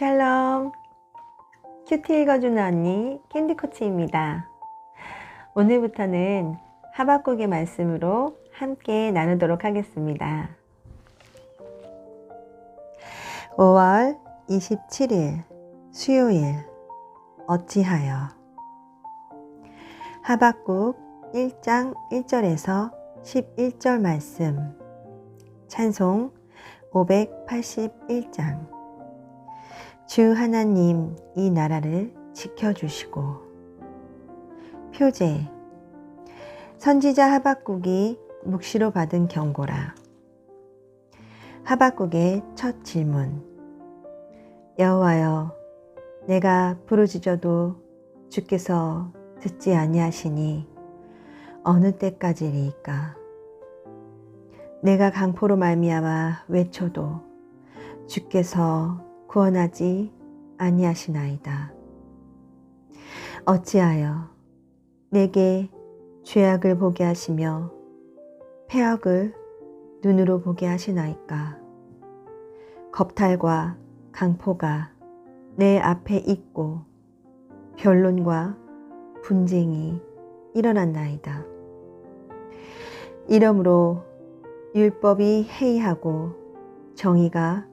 샬롬. 큐티 읽어주는 언니 캔디코치입니다. 오늘부터는 하박국의 말씀으로 함께 나누도록 하겠습니다. 5월 27일 수요일 어찌하여? 하박국 1장 1절에서 11절 말씀. 찬송 581장 주 하나님 이 나라를 지켜주시고. 표제. 선지자 하박국이 묵시로 받은 경고라. 하박국의 첫 질문. 여호와여 내가 부르짖어도 주께서 듣지 아니하시니 어느 때까지리이까? 내가 강포로 말미암아 외쳐도 주께서 구원하지 아니하시나이다. 어찌하여 내게 죄악을 보게 하시며 폐역을 눈으로 보게 하시나이까. 겁탈과 강포가 내 앞에 있고 변론과 분쟁이 일어났나이다. 이러므로 율법이 해이하고 정의가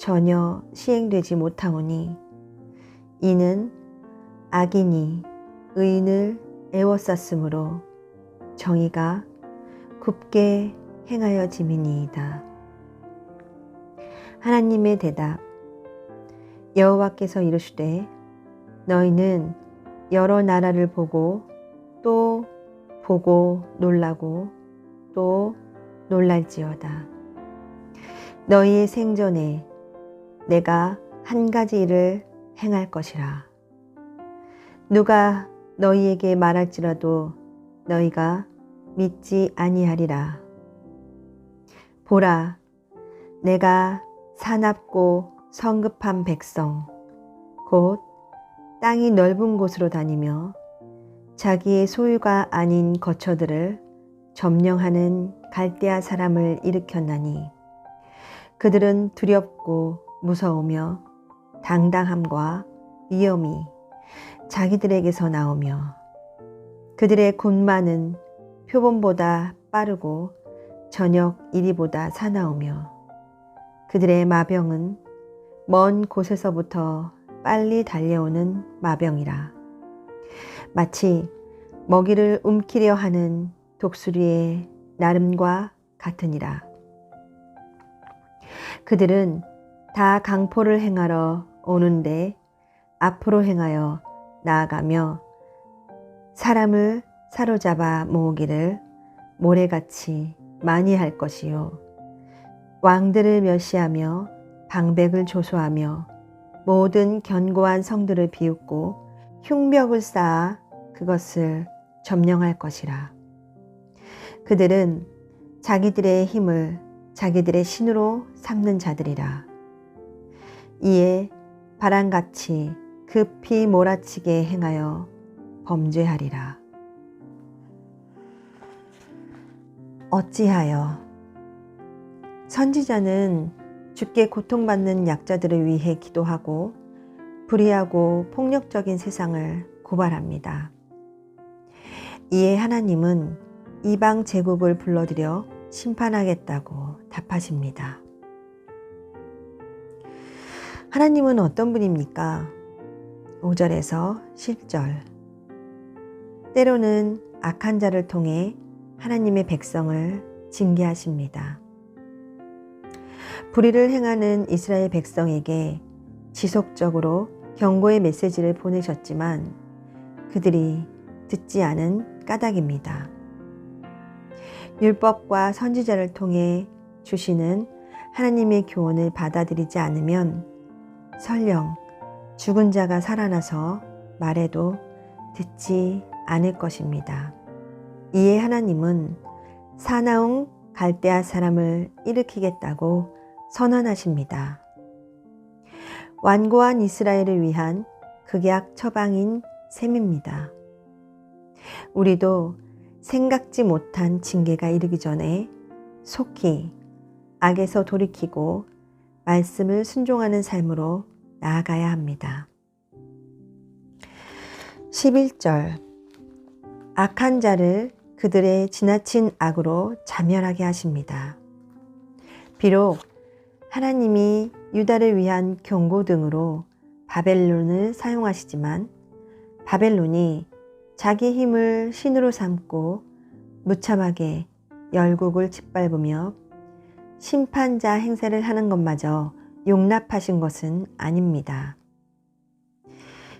전혀 시행되지 못하오니 이는 악인이 의인을 애워쌌으므로 정의가 굽게 행하여 지미니이다. 하나님의 대답 여호와께서 이르시되 너희는 여러 나라를 보고 또 보고 놀라고 또 놀랄지어다. 너희의 생전에 내가 한 가지 일을 행할 것이라. 누가 너희에게 말할지라도 너희가 믿지 아니하리라. 보라, 내가 사납고 성급한 백성, 곧 땅이 넓은 곳으로 다니며 자기의 소유가 아닌 거처들을 점령하는 갈대아 사람을 일으켰나니 그들은 두렵고 무서우며 당당함과 위엄이 자기들에게서 나오며 그들의 군마는 표본보다 빠르고 저녁 이리보다 사나우며 그들의 마병은 먼 곳에서부터 빨리 달려오는 마병이라. 마치 먹이를 움키려 하는 독수리의 나름과 같으니라. 그들은 다 강포를 행하러 오는데 앞으로 행하여 나아가며 사람을 사로잡아 모으기를 모래같이 많이 할 것이요. 왕들을 멸시하며 방백을 조소하며 모든 견고한 성들을 비웃고 흉벽을 쌓아 그것을 점령할 것이라. 그들은 자기들의 힘을 자기들의 신으로 삼는 자들이라. 이에 바람같이 급히 몰아치게 행하여 범죄하리라. 어찌하여 선지자는 죽게 고통받는 약자들을 위해 기도하고 불의하고 폭력적인 세상을 고발합니다. 이에 하나님은 이방 제국을 불러들여 심판하겠다고 답하십니다. 하나님은 어떤 분입니까? 5절에서 10절. 때로는 악한 자를 통해 하나님의 백성을 징계하십니다. 불의를 행하는 이스라엘 백성에게 지속적으로 경고의 메시지를 보내셨지만 그들이 듣지 않은 까닭입니다. 율법과 선지자를 통해 주시는 하나님의 교훈을 받아들이지 않으면 설령 죽은 자가 살아나서 말해도 듣지 않을 것입니다. 이에 하나님은 사나운 갈대아 사람을 일으키겠다고 선언하십니다. 완고한 이스라엘을 위한 극약 처방인 셈입니다. 우리도 생각지 못한 징계가 이르기 전에 속히 악에서 돌이키고 말씀을 순종하는 삶으로 나아가야 합니다. 11절 악한 자를 그들의 지나친 악으로 자멸하게 하십니다. 비록 하나님이 유다를 위한 경고 등으로 바벨론을 사용하시지만 바벨론이 자기 힘을 신으로 삼고 무참하게 열국을 짓밟으며 심판자 행세를 하는 것마저 용납하신 것은 아닙니다.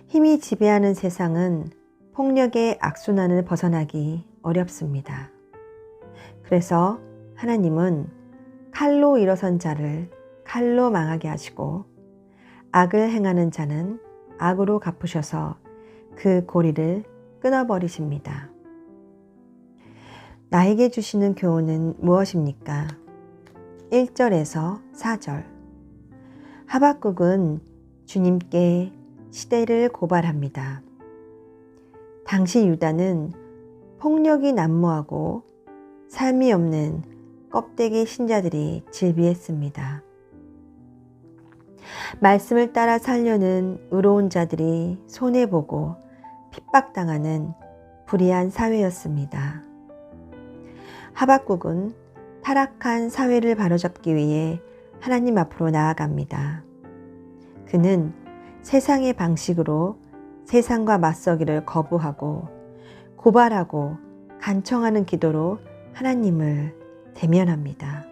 힘이 지배하는 세상은 폭력의 악순환을 벗어나기 어렵습니다. 그래서 하나님은 칼로 일어선 자를 칼로 망하게 하시고 악을 행하는 자는 악으로 갚으셔서 그 고리를 끊어버리십니다. 나에게 주시는 교훈은 무엇입니까? 1절에서 4절. 하박국은 주님께 시대를 고발합니다. 당시 유다는 폭력이 난무하고 삶이 없는 껍데기 신자들이 질비했습니다. 말씀을 따라 살려는 의로운 자들이 손해보고 핍박당하는 불의한 사회였습니다. 하박국은 타락한 사회를 바로잡기 위해 하나님 앞으로 나아갑니다. 그는 세상의 방식으로 세상과 맞서기를 거부하고 고발하고 간청하는 기도로 하나님을 대면합니다.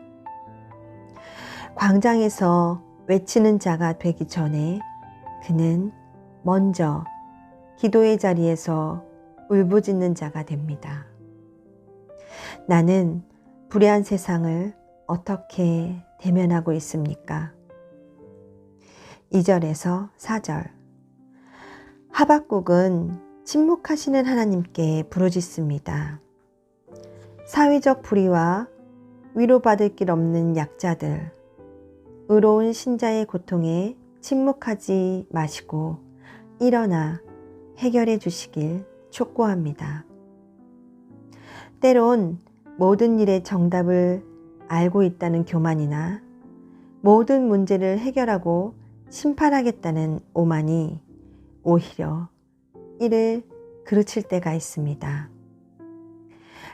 광장에서 외치는 자가 되기 전에 그는 먼저 기도의 자리에서 울부짖는 자가 됩니다. 나는 불의한 세상을 어떻게 대면하고 있습니까? 2절에서 4절. 하박국은 침묵하시는 하나님께 부르짖습니다. 사회적 불의와 위로받을 길 없는 약자들, 의로운 신자의 고통에 침묵하지 마시고 일어나 해결해 주시길 촉구합니다. 때론 모든 일의 정답을 알고 있다는 교만이나 모든 문제를 해결하고 심판하겠다는 오만이 오히려 이를 그르칠 때가 있습니다.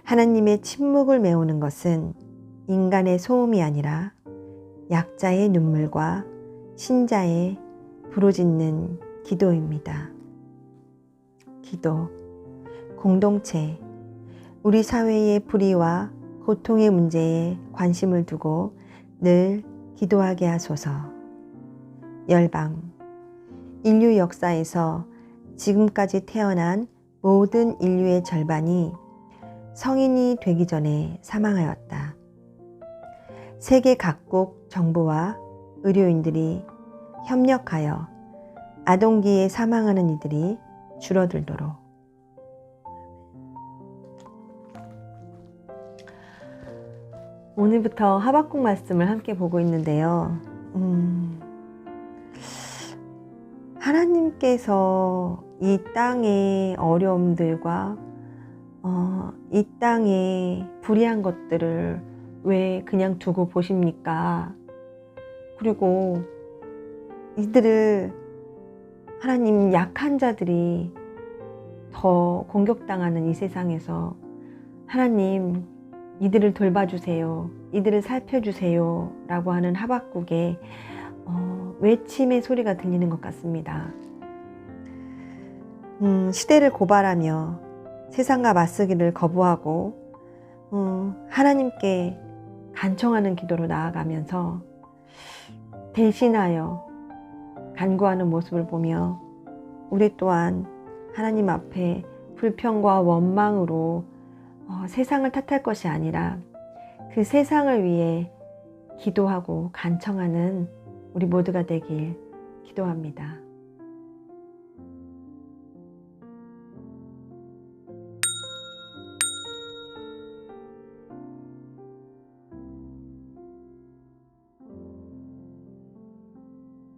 하나님의 침묵을 메우는 것은 인간의 소음이 아니라 약자의 눈물과 신자의 부르짖는 기도입니다. 기도, 공동체, 우리 사회의 불의와 고통의 문제에 관심을 두고 늘 기도하게 하소서. 열방, 인류 역사에서 지금까지 태어난 모든 인류의 절반이 성인이 되기 전에 사망하였다. 세계 각국 정부와 의료인들이 협력하여 아동기에 사망하는 이들이 줄어들도록 오늘부터 하박국 말씀을 함께 보고 있는데요. 음, 하나님께서 이 땅의 어려움들과 어, 이 땅의 불의한 것들을 왜 그냥 두고 보십니까? 그리고 이들을 하나님 약한 자들이 더 공격당하는 이 세상에서 하나님 이들을 돌봐주세요. 이들을 살펴주세요. 라고 하는 하박국의 어, 외침의 소리가 들리는 것 같습니다. 음, 시대를 고발하며 세상과 맞서기를 거부하고 음, 하나님께 간청하는 기도로 나아가면서 대신하여 간구하는 모습을 보며 우리 또한 하나님 앞에 불평과 원망으로 어, 세상을 탓할 것이 아니라 그 세상을 위해 기도하고 간청하는 우리 모두가 되길 기도합니다.